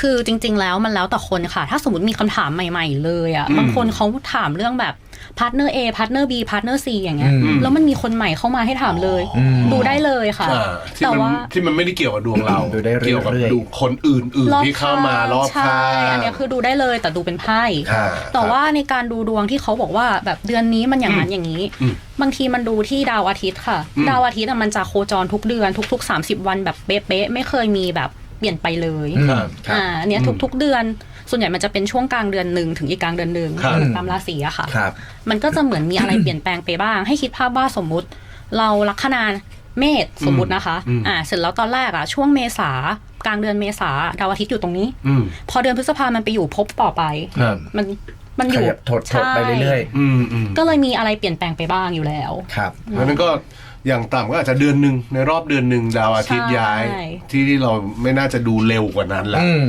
คือจริง ๆ แล้วมันแล้วแต่คนค่ะ ถ้าสมมติมีคำถามใหม่ ๆ เลยอะ่ะอืมบางคนเขาถามเรื่องแบบพาร์ทเนอร์ A พาร์ทเนอร์ B พาร์ทเนอร์ C อย่างเงี้ยอืมแล้วมันมีคนใหม่เข้ามาให้ถามเลยอืมดูได้เลยค่ะอ่าที่แต่มันว่าที่มันไม่ได้เกี่ยวกับดวงเราดูได้เรื่อยๆเกี่ยวกับดูคนอื่นๆที่เข้ามารอบใช่ข้างอันเนี้ยคือดูได้เลยแต่ดูเป็นไพ่อ่าแต่ว่าในการดูดวงที่เขาบอกว่าแบบเดือนนี้มันอย่างนั้นอย่างนี้อืมบางทีมันดูที่ดาวอาทิตย์ค่ะอืมดาวอาทิตย์อะมันจะโคจรทุกเดือนทุก ๆ 30 วันแบบเป๊ะๆไม่เคยมีแบบ เปลี่ยนไปเลยอืมครับครับอ่าอันเนี้ยอืมทุกๆเดือน ส่วนใหญ่มันจะเป็นช่วงกลางเดือนหนึ่งถึงอีกกลางเดือนหนึ่งครับ ตามราศีอะค่ะ ครับ มันก็จะเหมือนมีอะไรเปลี่ยนแปลงไปบ้าง ให้คิดภาพว่าสมมุติ เราลัคนาเมษสมมุตินะคะ อืม อ่า เสร็จแล้วตอนแรกอะช่วงเมษากลางเดือนเมษาดาวอาทิตย์อยู่ตรงนี้ อืม พอเดือนพฤษภามันไปอยู่ภพต่อไป ครับ มัน มันอยู่ขยับถดถดไปเรื่อยอืมอืมก็เลยมีอะไรเปลี่ยนแปลงไปบ้างอยู่แล้วๆครับเพราะฉะนั้นก็อย่างต่ำก็อาจจะเดือนหนึ่งในรอบเดือนหนึ่งดาวอาทิตย์ใช่ย้ายที่ที่เราไม่น่าจะดูเร็วกว่านั้นแหละ อืม